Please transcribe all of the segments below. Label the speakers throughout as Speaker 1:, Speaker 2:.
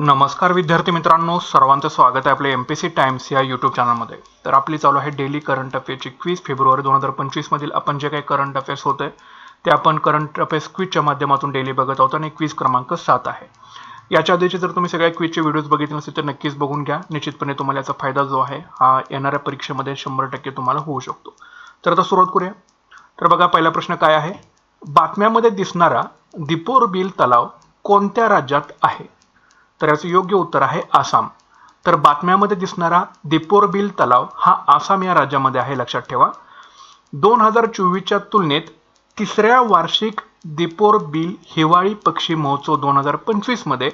Speaker 1: नमस्कार विद्यार्थी मित्रांनो सर्वांचं स्वागत आहे आपल्या एम पी सी टाइम्स या यूट्यूब चॅनलमध्ये तर आपली चालू आहे डेली करंट अफेअरची क्वीज फेब्रुवारी दोन हजार पंचवीसमधील आपण जे काही करंट अफेअर्स होते ते आपण करंट अफेअर्स क्वीजच्या माध्यमातून डेली बघत आहोत आणि क्वीज क्रमांक सात आहे. याच्या आधीचे जर तुम्ही सगळ्या क्वीजचे व्हिडिओज बघितले नसतील तर नक्कीच बघून घ्या. निश्चितपणे तुम्हाला याचा फायदा जो आहे हा येणाऱ्या परीक्षेमध्ये शंभर टक्के तुम्हाला होऊ शकतो. तर आता सुरुवात करूया. तर बघा पहिला प्रश्न काय आहे? बातम्यामध्ये दिसणारा दीपोर बिल तलाव कोणत्या राज्यात आहे? तर याचं योग्य उत्तर आहे आसाम. तर बातम्यामध्ये दिसणारा दिपोरबिल तलाव हा आसाम या राज्यामध्ये आहे लक्षात ठेवा. दोन हजार चोवीसच्या तुलनेत तिसऱ्या वार्षिक दिपोरबिल हिवाळी पक्षी महोत्सव दोन हजार पंचवीसमध्ये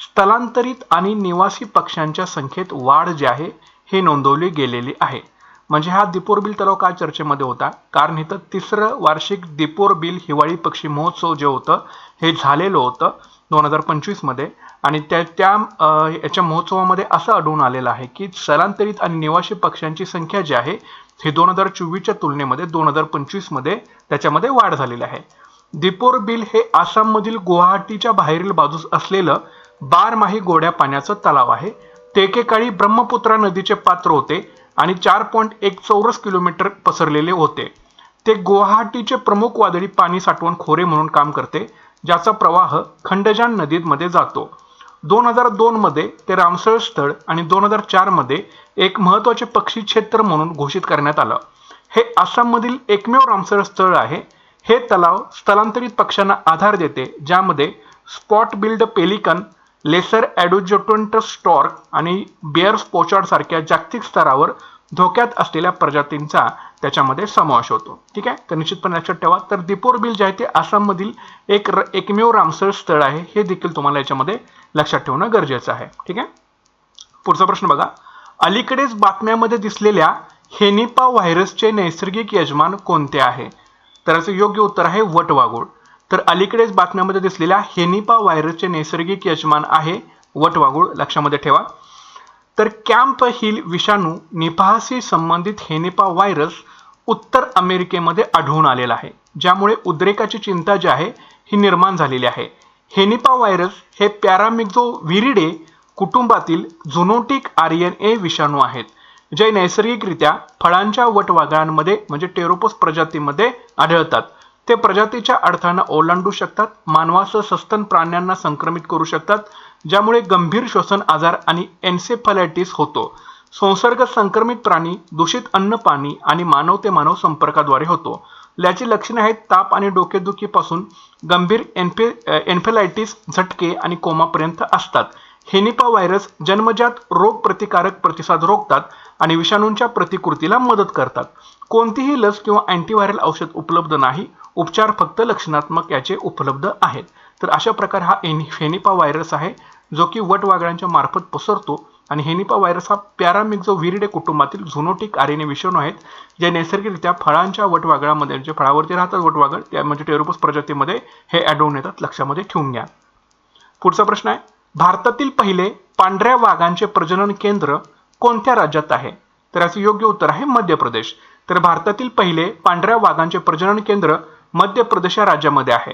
Speaker 1: स्थलांतरित आणि निवासी पक्ष्यांच्या संख्येत वाढ जी आहे हे नोंदवली गेलेली आहे. म्हणजे हा दीपोर बिल तलाव का चर्चेमध्ये होता. कारण इथं तिसरं वार्षिक दीपोर बिल हिवाळी पक्षी महोत्सव जे होतं हे झालेलं होतं दोन हजार पंचवीसमध्ये आणि त्या त्या याच्या महोत्सवामध्ये असं आढळून आलेलं आहे की स्थलांतरित आणि निवासी पक्ष्यांची संख्या जी आहे ही दोन हजार चोवीसच्या तुलनेमध्ये दोन हजार पंचवीसमध्ये त्याच्यामध्ये वाढ झालेली आहे. दीपोर बिल हे आसाममधील गुवाहाटीच्या बाहेरील बाजूस असलेलं बारमाही गोड्या पाण्याचं तलाव आहे. ते एकेकाळी ब्रह्मपुत्रा नदीचे पात्र होते. आणि चार पॉईंट एक चौरस किलोमीटर पसरलेले होते. ते गुवाहाटीचे प्रमुख वादळी पाणी साठवण खोरे म्हणून काम करते ज्याचा प्रवाह खंडजान नदीमध्ये जातो. दोन हजार दोनमध्ये ते रामसर स्थळ आणि दोन हजार चारमध्ये एक महत्त्वाचे पक्षी क्षेत्र म्हणून घोषित करण्यात आलं. हे आसाममधील एकमेव रामसर स्थळ आहे. हे तलाव स्थलांतरित पक्ष्यांना आधार देते ज्यामध्ये spot billed pelican lesser adjutant stork आणि बिअर स्पोचार्ड सारख्या जागतिक स्तरावर धोक्यात असलेल्या प्रजातींचा त्याच्यामध्ये समावेश होतो. ठीक आहे? तर निश्चितपणे लक्षात ठेवा. तर दीपोर बिल जे आहे ते आसाममधील एक र- एकमेव रामसर स्थळ आहे. हे देखील तुम्हाला याच्यामध्ये लक्षात ठेवणं गरजेचं आहे. ठीक आहे? पुढचा प्रश्न बघा. अलीकडेच बातम्यामध्ये दिसलेल्या हेनिपा व्हायरसचे नैसर्गिक यजमान कोणते आहे? तर याचं योग्य उत्तर आहे वटवाघूळ. तर अलीकडेच बातम्यामध्ये दिसलेल्या हेनिपा व्हायरसचे नैसर्गिक यजमान आहे वटवाघूळ लक्षामध्ये ठेवा. तर कॅम्प हिल विषाणू निपाहाशी संबंधित हेनिपा व्हायरस उत्तर अमेरिकेमध्ये आढळून आलेला आहे ज्यामुळे उद्रेकाची चिंता जी आहे ही निर्माण झालेली आहे. हेनिपा व्हायरस हे पॅरामिक्झो व्हिरिडे कुटुंबातील झुनोटिक आर्यन ए विषाणू आहेत जे नैसर्गिकरित्या फळांच्या वटवाघळांमध्ये म्हणजे टेरोपोस प्रजातीमध्ये आढळतात. ते प्रजातीच्या अडथळ्यांना ओलांडू शकतात मानवासह सस्तन प्राण्यांना संक्रमित करू शकतात ज्यामुळे गंभीर श्वसन आजार आणि एन्सेफलायटिस होतो. संसर्ग संक्रमित प्राणी दूषित अन्न पाणी आणि मानव ते मानव संपर्काद्वारे होतो. याची लक्षणे आहेत ताप आणि डोकेदुखीपासून गंभीर एन्फे एन्फेलायटिस झटके आणि कोमापर्यंत असतात. हेनिपा व्हायरस जन्मजात रोग प्रतिकारक प्रतिसाद रोखतात आणि विषाणूंच्या प्रतिकृतीला मदत करतात. कोणतीही लस किंवा अँटीव्हायरल औषध उपलब्ध नाही उपचार फक्त लक्षणात्मक याचे उपलब्ध आहेत. तर अशा प्रकार हा हेनिपा व्हायरस आहे जो की वटवाघळांच्या मार्फत पसरतो आणि हेनिपा व्हायरस हा पॅरामिक्झो विरिडे कुटुंबातील झुनोटिक आरेने विषाणू आहेत जे नैसर्गिकरित्या फळांच्या वटवाघळामध्ये जे फळावरती राहतात वटवाघळ त्या म्हणजे टेरोपस प्रजातीमध्ये हे ॲडवून येतात लक्षामध्ये ठेवून घ्या. पुढचा प्रश्न आहे भारतातील पहिले पांढऱ्या वाघांचे प्रजनन केंद्र कोणत्या राज्यात आहे? तर याचं योग्य उत्तर आहे मध्य प्रदेश तर भारतातील पहिले पांढऱ्या वाघांचे प्रजनन केंद्र मध्य प्रदेश या राज्यामध्ये आहे.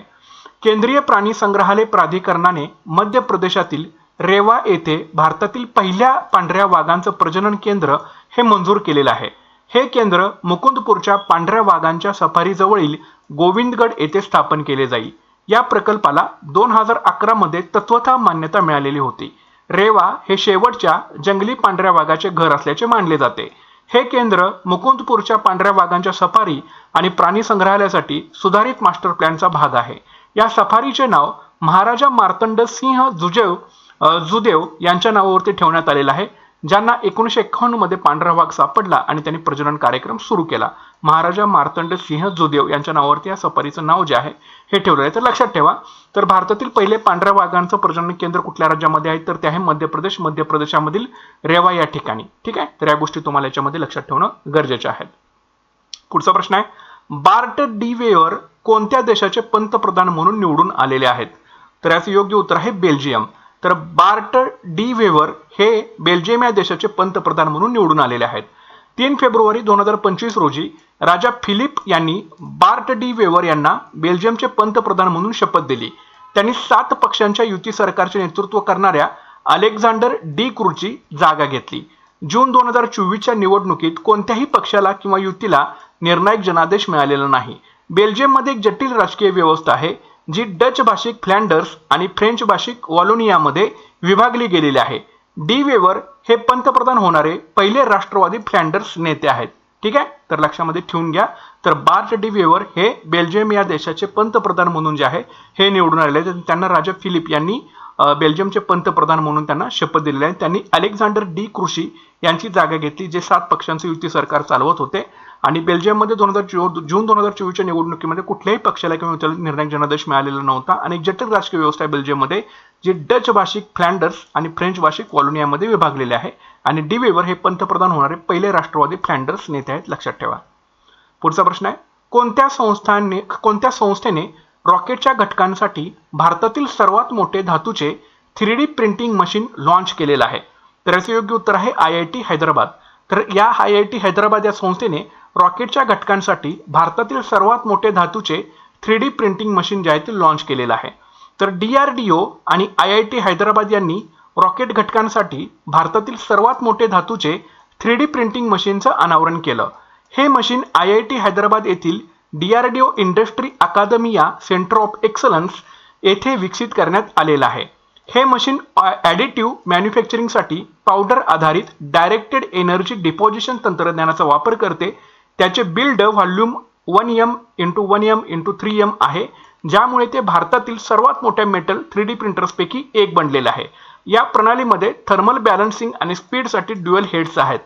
Speaker 1: केंद्रीय प्राणी संग्रहालय प्राधिकरणाने मध्य प्रदेशातील रेवा येथे भारतातील पहिल्या पांढऱ्या वाघांचं प्रजनन केंद्र हे मंजूर केलेलं आहे. हे केंद्र मुकुंदपूरच्या पांढऱ्या वाघांच्या सफारीजवळील गोविंदगड येथे स्थापन केले जाईल. या प्रकल्पाला दोन हजार अकरामध्ये तत्वता मान्यता मिळालेली होती. रेवा हे शेवटच्या जंगली पांढऱ्या वाघाचे घर असल्याचे मानले जाते. हे केंद्र मुकुंदपूरच्या पांढऱ्या वाघांच्या सफारी आणि प्राणी संग्रहालयासाठी सुधारित मास्टर प्लॅनचा भाग आहे. या सफारीचे नाव महाराजा मार्तंड सिंह जुजेव जुदेव यांच्या नावावरती ठेवण्यात आलेलं आहे. ज्यांना एकोणीसशे एक्कावन्नमध्ये पांढरा वाघ सापडला आणि त्यांनी प्रजनन कार्यक्रम सुरू केला. महाराजा मार्तंड सिंह जुदेव यांच्या नावावरती या सफारीचं नाव जे आहे हे ठेवलं आहे. तर लक्षात ठेवा तर भारतातील पहिले पांढऱ्या वाघांचं प्रजनन केंद्र कुठल्या राज्यामध्ये आहे? तर ते आहे मध्य प्रदेश. मध्य प्रदेशामधील रेवा या ठिकाणी. ठीक आहे? तर या गोष्टी तुम्हाला याच्यामध्ये लक्षात ठेवणं गरजेचे आहेत पुढचा प्रश्न आहे बार्ट डी वेअर कोणत्या देशाचे पंतप्रधान म्हणून निवडून आलेले आहेत? तर याचं योग्य उत्तर आहे बेल्जियम. तर बार्ट डी वेवर हे बेल्जियम या देशाचे पंतप्रधान म्हणून निवडून आलेले आहेत. तीन फेब्रुवारी दोन हजार पंचवीस रोजी राजा फिलिप यांनी बार्ट डी वेवर यांना बेल्जियमचे पंतप्रधान म्हणून शपथ दिली. त्यांनी सात पक्षांच्या युती सरकारचे नेतृत्व करणाऱ्या अलेक्झांडर डी क्रूची जागा घेतली. जून दोन हजार चोवीसच्या निवडणुकीत कोणत्याही पक्षाला किंवा युतीला निर्णायक जनादेश मिळालेला नाही. बेल्जियममध्ये एक जटिल राजकीय व्यवस्था आहे. जी डच भाषिक फ्लँडर्स आणि फ्रेंच भाषिक वॉलोनियामध्ये विभागली गेलेली आहे. डी वेवर हे पंतप्रधान होणारे पहिले राष्ट्रवादी फ्लँडर्स नेते आहेत. ठीक आहे? तर लक्षामध्ये ठेवून घ्या. तर बार्ट डी वेवर हे बेल्जियम या देशाचे पंतप्रधान म्हणून जे आहे हे निवडून आलेले आहेत. त्यांना राजा फिलिप यांनी बेल्जियमचे पंतप्रधान म्हणून त्यांना शपथ दिलेली आहे. त्यांनी अलेक्झांडर डी कृषी यांची जागा घेतली जे सात पक्षांचे युती सरकार चालवत होते. आणि बेल्जियममध्ये दोन हजार जून दोन हजार चोवीसच्या निवडणुकीमध्ये कुठल्याही पक्षाला किंवा निर्णय निर्णायक जनादेश मिळालेला नव्हता. आणि जटिल राजकीय व्यवस्था बेल्जियममध्ये जी डच भाषिक फ्लँडर्स आणि फ्रेंच भाषिक वॉलोनियामध्ये विभागलेले आहे. आणि डी वेवर हे पंतप्रधान होणारे पहिले राष्ट्रवादी फ्लँडर्स नेते आहेत लक्षात ठेवा. पुढचा प्रश्न आहे कोणत्या संस्थांनी कोणत्या संस्थेने रॉकेटच्या घटकांसाठी भारतातील सर्वात मोठे धातूचे three D printing machine launch केलेलं आहे? तर याचे योग्य उत्तर आहे आय आय टी हैदराबाद. तर या आय आय टी हैदराबाद या संस्थेने रॉकेटच्या घटकांसाठी भारतातील सर्वात मोठे धातूचे थ्री डी प्रिंटिंग मशीन जे आहे ते लॉन्च केलेलं आहे. तर डी आर डी ओ आणि आय आय टी हैदराबाद यांनी रॉकेट घटकांसाठी भारतातील सर्वात मोठे धातूचे थ्री डी प्रिंटिंग मशीनचं अनावरण केलं. हे machine I I T Hyderabad येथील D R D O industry academia centre of excellence येथे विकसित करण्यात आलेलं आहे. हे मशीन ॲडिटिव्ह मॅन्युफॅक्चरिंगसाठी पावडर आधारित डायरेक्टेड एनर्जी डिपॉझिशन तंत्रज्ञानाचा वापर करते. त्याचे build volume one M into one M into three M आहे ज्यामुळे ते भारतातील सर्वात मोठ्या मेटल थ्री डी प्रिंटर्सपैकी एक बनलेलं आहे. या प्रणालीमध्ये थर्मल बॅलन्सिंग आणि स्पीडसाठी ड्युअल हेड्स आहेत.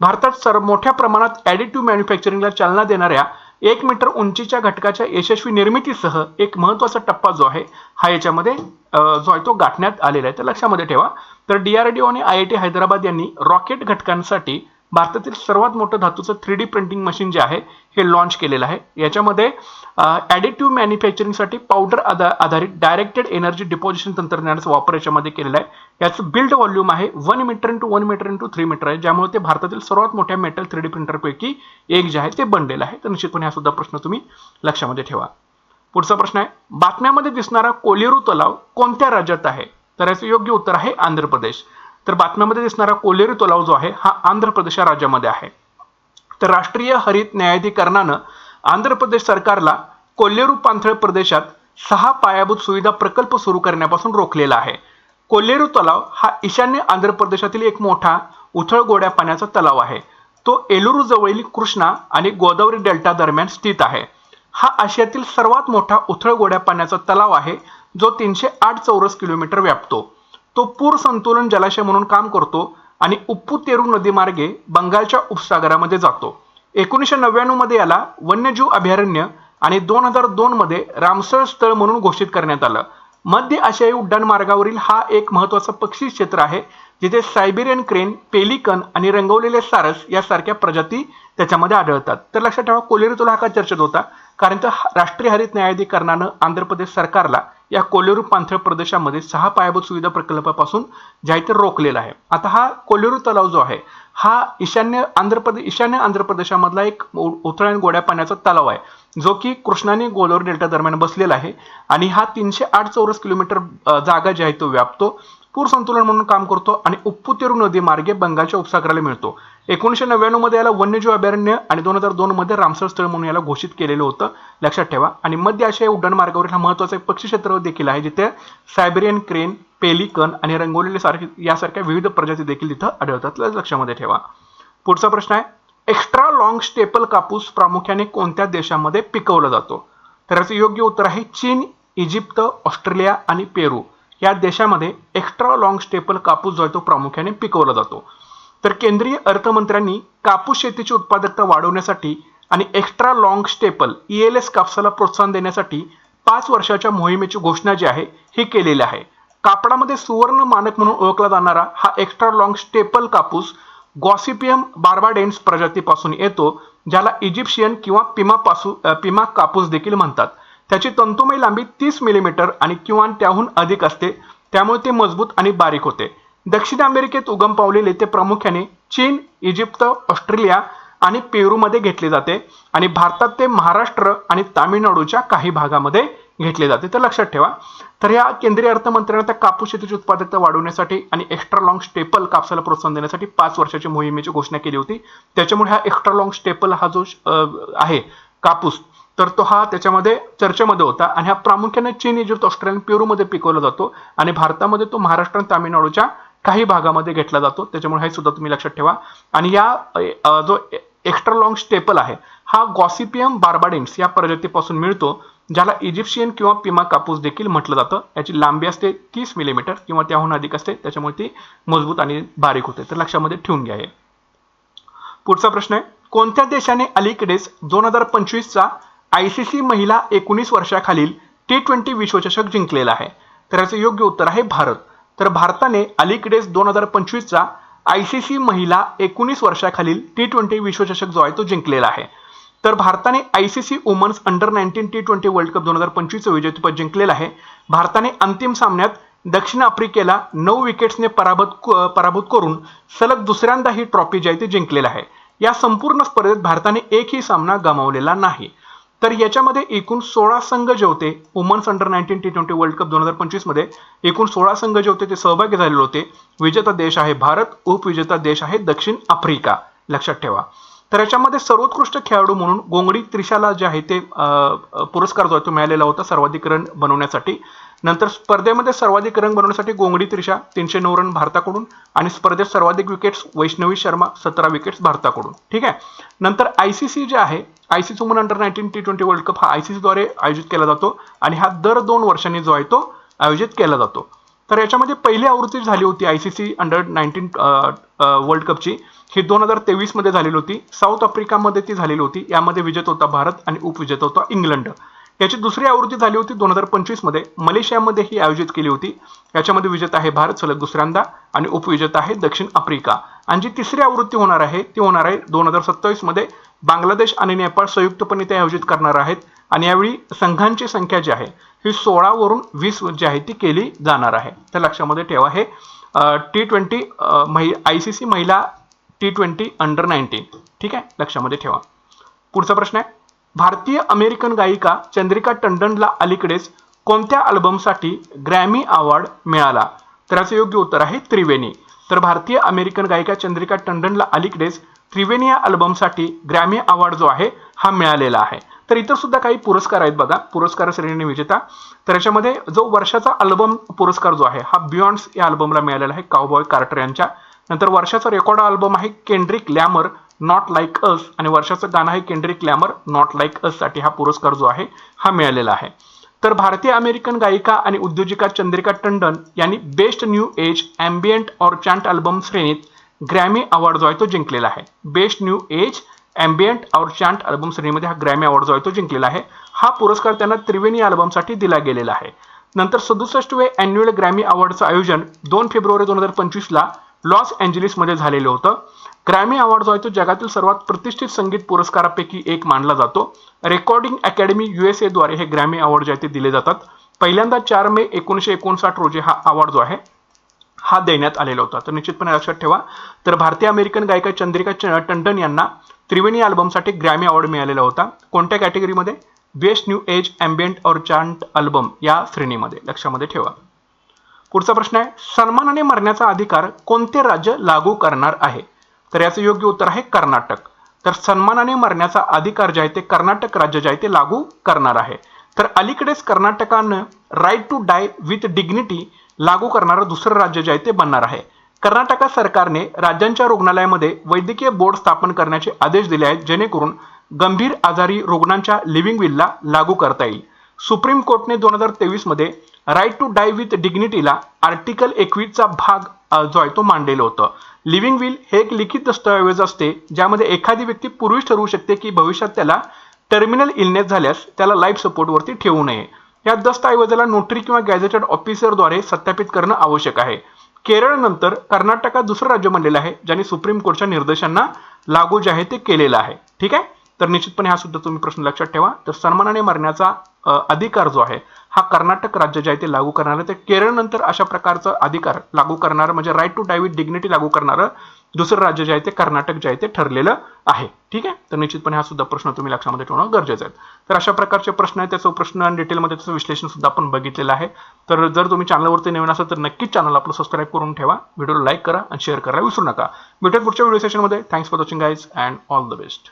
Speaker 1: भारतात सर्व मोठ्या प्रमाणात ॲडिटिव्ह मॅन्युफॅक्चरिंगला चालना देणाऱ्या एक मीटर उंचीच्या घटकाच्या यशस्वी निर्मितीसह एक महत्त्वाचा टप्पा जो आहे हा याच्यामध्ये जो आहे तो गाठण्यात आलेला आहे. तर लक्षामध्ये ठेवा. तर डी आर डी ओ आणि आय आय टी हैदराबाद यांनी रॉकेट घटकांसाठी भारतातील सर्वात मोठं धातूचं थ्री डी प्रिंटिंग मशीन जे आहे हे लॉन्च केलेलं आहे. याच्यामध्ये ॲडिटिव्ह मॅन्युफॅक्चरिंगसाठी पावडर आधा आधारित डायरेक्टेड एनर्जी डिपॉझिशन तंत्रज्ञानाचा वापर याच्यामध्ये केलेला आहे. याचं बिल्ड व्हॉल्यूम आहे one metre into one metre into three metre आहे. ज्यामुळे ते भारतातील सर्वात मोठ्या मेटल थ्री डी प्रिंटरपैकी एक जे आहे ते बनलेलं आहे. तर निश्चितपणे हा सुद्धा प्रश्न तुम्ही लक्षामध्ये ठेवा. पुढचा प्रश्न आहे बातम्यामध्ये दिसणारा कोलेरू तलाव कोणत्या राज्यात आहे? तर याचं योग्य उत्तर आहे आंध्र प्रदेश. तर बातम्यामध्ये दिसणारा कोलेरी तलाव जो आहे हा आंध्र प्रदेश या राज्यामध्ये आहे. तर राष्ट्रीय हरित न्यायाधिकरणानं आंध्र प्रदेश सरकारला कोल्हेरू पांथळ प्रदेशात सहा पायाभूत सुविधा प्रकल्प सुरू करण्यापासून रोखलेला आहे. कोल्हेरू तलाव हा ईशान्य आंध्र प्रदेशातील एक मोठा उथळ गोड्या पाण्याचा तलाव आहे. तो एलुरू जवळील कृष्णा आणि गोदावरी डेल्टा दरम्यान स्थित आहे. हा आशियातील सर्वात मोठा उथळ गोड्या पाण्याचा तलाव आहे जो तीनशे आठ चौरस किलोमीटर व्यापतो. तो पूर संतुलन जलाशय म्हणून काम करतो आणि उप्पू तेरू नदीमार्गे बंगालच्या उपसागरामध्ये जातो. एकोणीसशे नव्याण्णवमध्ये याला वन्यजीव अभयारण्य आणि दोन हजार दोन मध्ये रामसर स्थळ म्हणून घोषित करण्यात आलं. मध्य आशियाई उड्डाण मार्गावरील हा एक महत्त्वाचा पक्षी क्षेत्र आहे जिथे सायबेरियन क्रेन पेलिकन आणि रंगवलेले सारस यासारख्या प्रजाती त्याच्यामध्ये आढळतात. तर लक्षात ठेवा कोलेरी तुला हा का चर्चेत होता? कारण तर राष्ट्रीय हरित न्यायाधिकरणानं आंध्र प्रदेश सरकारला या कोलेरू पांथळ प्रदेशामध्ये सहा पायाभूत सुविधा प्रकल्पापासून जाहीर रोखलेला आहे. आता हा कोलेरू तलाव जो आहे हा ईशान्य आंध्र प्रदेश ईशान्य आंध्र प्रदेशामधला एक उथळ गोड्या पाण्याचा तलाव आहे जो की कृष्णाने गोलोर डेल्टा दरम्यान बसलेला आहे आणि हा तीनशे आठ चौरस किलोमीटर जागा जी आहे तो व्यापतो. पूर संतुलन म्हणून काम करतो आणि उप्पुतेरू नदी मार्गे बंगालच्या उपसागराला मिळतो. एकोणीसशे नव्याण्णवमध्ये याला वन्यजीव अभयारण्य आणि दोन हजार दोन मध्ये रामसर स्थळ म्हणून याला घोषित केलेलं होतं. लक्षात ठेवा. आणि मध्य आशिया उड्डाण मार्गावरील हा महत्त्वाचा एक पक्षी क्षेत्र देखील आहे जिथे सायबेरियन क्रेन पेलिकन आणि रंगवलेले सारखे यासारख्या विविध प्रजाती देखील तिथं आढळतात. लक्षामध्ये ठेवा. पुढचा प्रश्न आहे. एक्स्ट्रा लॉंग स्टेपल कापूस प्रामुख्याने कोणत्या देशामध्ये पिकवला जातो? तर याचं योग्य उत्तर आहे चीन इजिप्त ऑस्ट्रेलिया आणि पेरू. या देशामध्ये एक्स्ट्रा लॉंग स्टेपल कापूस जो आहे तो प्रामुख्याने पिकवला जातो. तर केंद्रीय अर्थमंत्र्यांनी कापूस शेतीची उत्पादकता वाढवण्यासाठी आणि extra long staple E L S कापसाला प्रोत्साहन देण्यासाठी पाच वर्षाच्या मोहिमेची घोषणा जी आहे ही केलेली आहे. कापडामध्ये सुवर्ण मानक म्हणून ओळखला जाणारा हा एक्स्ट्रा लॉंग स्टेपल कापूस गॉसिपियम बार्बाडेन्स प्रजातीपासून येतो ज्याला इजिप्शियन किंवा पिमा पासू पिमा कापूस देखील म्हणतात. त्याची तंतुमय लांबी तीस मिलीमीटर आणि किंवा त्याहून अधिक असते. त्यामुळे ते मजबूत आणि बारीक होते. दक्षिण अमेरिकेत उगम पावलेले ते प्रामुख्याने चीन इजिप्त ऑस्ट्रेलिया आणि पेरूमध्ये घेतले जाते आणि भारतात ते महाराष्ट्र आणि तामिळनाडूच्या काही भागामध्ये घेतले जाते. तर लक्षात ठेवा. तर या केंद्रीय अर्थमंत्र्यांना त्या कापूस शेतीची उत्पादकता वाढवण्यासाठी आणि एक्स्ट्रा लॉंग स्टेपल कापसाला प्रोत्साहन देण्यासाठी पाच वर्षाची मोहिमेची घोषणा केली होती. त्याच्यामुळे हा एक्स्ट्रा लॉंग स्टेपल हा जो आहे कापूस तर तो हा त्याच्यामध्ये चर्चेमध्ये होता आणि हा प्रामुख्याने चीन इजिप्त ऑस्ट्रेलियन पेरूमध्ये पिकवला जातो आणि भारतामध्ये तो महाराष्ट्र आणि तामिळनाडूच्या काही भागामध्ये घेतला जातो. त्याच्यामुळे हे सुद्धा तुम्ही लक्षात ठेवा. आणि या जो एक्स्ट्रा लॉंग स्टेपल आहे हा गॉसिपियम बार्बाडेन्स या प्रजातीपासून मिळतो ज्याला इजिप्शियन किंवा पिमा कापूस देखील म्हटलं जातं. याची लांबी असते तीस मिलीमीटर किंवा त्याहून अधिक असते. त्याच्यामुळे ती मजबूत आणि बारीक होते. तर लक्षामध्ये ठेवून घ्या हे. पुढचा प्रश्न आहे कोणत्या देशाने अलीकडेच दोन हजार पंचवीसचा आय सी सी महिला एकोणीस वर्षाखालील टी ट्वेंटी विश्वचषक जिंकलेला आहे. तर याचं योग्य उत्तर आहे भारत. तर भारताने अलीकडेच दोन हजार पंचवीसचा आय सी सी महिला एकोणीस वर्षाखालील टी ट्वेंटी विश्वचषक जो आहे तो जिंकलेला आहे. तर भारताने I C C women's under nineteen T twenty world cup दोन हजार पंचवीसचं विजेतेपद जिंकलेलं आहे. भारताने अंतिम सामन्यात दक्षिण आफ्रिकेला नऊ विकेट्सने पराभूत पराभूत करून सलग दुसऱ्यांदा ही ट्रॉफी जी आहे ती जिंकलेली आहे. या संपूर्ण स्पर्धेत भारताने एकही सामना गमावलेला नाही. तर याच्यामध्ये एकूण सोळा संघ जे होते women's under nineteen T twenty world cup दोन हजार पंचवीसमध्ये एकूण सोळा संघ जे होते ते सहभागी झालेले होते. विजेता देश आहे भारत उपविजेता देश आहे दक्षिण आफ्रिका. लक्षात ठेवा. तर याच्यामध्ये सर्वोत्कृष्ट खेळाडू म्हणून गोंगडी त्रिशाला जे आहे ते पुरस्कार जो आहे तो मिळालेला होता सर्वाधिक रन बनवण्यासाठी. नंतर स्पर्धेमध्ये सर्वाधिक रन बनवण्यासाठी गोंगडी त्रिशा तीनशे नऊ रन भारताकडून आणि स्पर्धेत सर्वाधिक विकेट्स वैष्णवी शर्मा सतरा विकेट्स भारताकडून. ठीक आहे? नंतर आय सी सी जे आहे I C C women under nineteen T twenty world cup हा आय सी सीद्वारे आयोजित केला जातो आणि हा दर दोन वर्षांनी जो आहे तो आयोजित केला जातो. तर याच्यामध्ये पहिली आवृत्ती झाली होती I C C under nineteen world कपची ही दोन हजार तेवीसमध्ये झालेली होती. साऊथ आफ्रिकामध्ये ती झालेली होती. यामध्ये विजेता होता भारत आणि उपविजेता होता इंग्लंड. याची दुसरी आवृत्ती झाली होती दोन हजार पंचवीसमध्ये मलेशियामध्ये ही आयोजित केली होती. याच्यामध्ये विजेता आहे भारत सलग दुसऱ्यांदा आणि उपविजेता आहे दक्षिण आफ्रिका. आणि जी तिसरी आवृत्ती होणार आहे ती होणार आहे दोन हजार सत्तावीसमध्ये बांगलादेश आणि नेपाळ संयुक्तपणे ते आयोजित करणार आहेत आणि यावेळी संघांची संख्या जी आहे ही सोळावरून वीस जी आहे ती केली जाणार आहे. तर लक्षामध्ये ठेवा हे T twenty I C C महिला टी ट्वेंटी अंडर नाईन्टीन ठीक आहे? लक्षामध्ये ठेवा. पुढचा प्रश्न आहे. भारतीय अमेरिकन गायिका चंद्रिका टंडनला अलीकडेच कोणत्या अल्बमसाठी ग्रॅमी अवॉर्ड मिळाला? तर याचं योग्य उत्तर आहे त्रिवेणी. तर भारतीय अमेरिकन गायिका चंद्रिका टंडनला अलीकडेच त्रिवेणी या अल्बमसाठी ग्रॅमी अवॉर्ड जो आहे हा मिळालेला आहे. तर इतर सुद्धा काही पुरस्कार आहेत बघा. पुरस्कार श्रेणी विजेता. तर याच्यामध्ये जो वर्षाचा अल्बम पुरस्कार जो आहे हा बियॉन्ड्स या अल्बमला मिळालेला आहे काउबॉय कार्टर यांच्या. नंतर वर्षाचा रेकॉर्ड अल्बम आहे Kendrick Lamar not like us आणि वर्षाचं गाणं आहे केंड्रिक लॅमर नॉट लाईक अससाठी हा पुरस्कार जो आहे हा मिळालेला आहे. तर भारतीय अमेरिकन गायिका आणि उद्योजिका चंद्रिका टंडन यांनी best new age ambient or chant album श्रेणीत ग्रॅमी अवॉर्ड जो आहे तो जिंकलेला आहे. Best new age ambient or chant album श्रेणीमध्ये हा ग्रॅमी अवॉर्ड जो आहे तो जिंकलेला आहे. हा पुरस्कार त्यांना त्रिवेणी अल्बमसाठी दिला गेलेला आहे. नंतर सदुसष्टवे अॅन्युअल ग्रॅमी अवॉर्डचं आयोजन दोन फेब्रुवारी दोन हजार पंचवीसला लॉस एंजलिसमध्ये झालेलं होतं. ग्रॅमी अवॉर्ड जो आहे तो जगातील सर्वात प्रतिष्ठित संगीत पुरस्कारापैकी एक मानला जातो. रेकॉर्डिंग अकॅडमी यू एस एद्वारे हे ग्रॅमी अवॉर्ड जे आहे ते दिले जातात. पहिल्यांदा चार मे एकोणीसशे एकोणसाठ रोजी हा अवॉर्ड जो आहे हा देण्यात आलेला होता. तर निश्चितपणे लक्षात ठेवा. तर भारतीय अमेरिकन गायिका चंद्रिका च- टंडन यांना त्रिवेणी अल्बमसाठी ग्रॅमी अवॉर्ड मिळालेला होता. कोणत्या कॅटेगरीमध्ये best new age ambient or chant album या श्रेणीमध्ये. लक्षामध्ये ठेवा. पुढचा प्रश्न आहे सन्मानाने मरण्याचा अधिकार कोणते राज्य लागू करणार आहे? तर याचं योग्य उत्तर आहे कर्नाटक. तर सन्मानाने मरण्याचा अधिकार जे आहे ते कर्नाटक राज्य जे आहे ते लागू करणार आहे. तर अलीकडेच कर्नाटकानं right to die with dignity लागू करणारं दुसरं राज्य जे आहे ते बनणार आहे. कर्नाटका सरकारने राज्यांच्या रुग्णालयामध्ये वैद्यकीय बोर्ड स्थापन करण्याचे आदेश दिले आहेत जेणेकरून गंभीर आजारी रुग्णांच्या लिव्हिंग विलला लागू करता येईल. सुप्रीम कोर्टने दोन हजार तेवीसमध्ये राईट टू डाय विथ डिग्निटीला आर्टिकल एकवीसचा भाग जो आहे तो मांडलेलं होतं. लिव्हिंग विल हे एक लिखित दस्तऐवज असते ज्यामध्ये एखादी व्यक्ती पूर्वीच ठरवू शकते की भविष्यात त्याला टर्मिनल इलनेस झाल्यास त्याला लाईफ सपोर्टवरती ठेवू नये. या दस्तऐवजाला नोटरी किंवा गॅझेटेड ऑफिसरद्वारे सत्यापित करणं आवश्यक आहे. केरळ नंतर कर्नाटकात दुसरं राज्य बनलेलं आहे ज्याने सुप्रीम कोर्टच्या निर्देशांना लागू जे आहे ते केलेलं आहे. ठीक आहे? तर निश्चितपणे हा सुद्धा तुम्ही प्रश्न लक्षात ठेवा. तर सन्मानाने मरण्याचा अधिकार जो आहे हा कर्नाटक राज्य जे आहे ते लागू करणार. आहे तर केरळ नंतर अशा प्रकारचा अधिकार लागू करणारं म्हणजे राईट टू डायव्हिट डिग्निटी लागू करणारं दुसरं राज्य जे आहे ते कर्नाटक जे आहे ते ठरलेलं आहे. ठीक आहे? तर निश्चितपणे हा सुद्धा प्रश्न तुम्ही लक्षामध्ये ठेवणं गरजेचं आहे. तर अशा प्रकारचे प्रश्न आहे त्याचं प्रश्न आणि डिटेलमध्ये त्याचं विश्लेषण सुद्धा आपण बघितलेलं आहे. तर जर तुम्ही चॅनलवरती नवीन असाल तर नक्कीच चॅनल आपलं सबस्क्राईब करून ठेवा. व्हिडिओला लाईक करा आणि शेअर करायला विसरू नका. भेटत पुढच्या व्हिडिओ सेशनमध्ये thanks for watching guys and all the best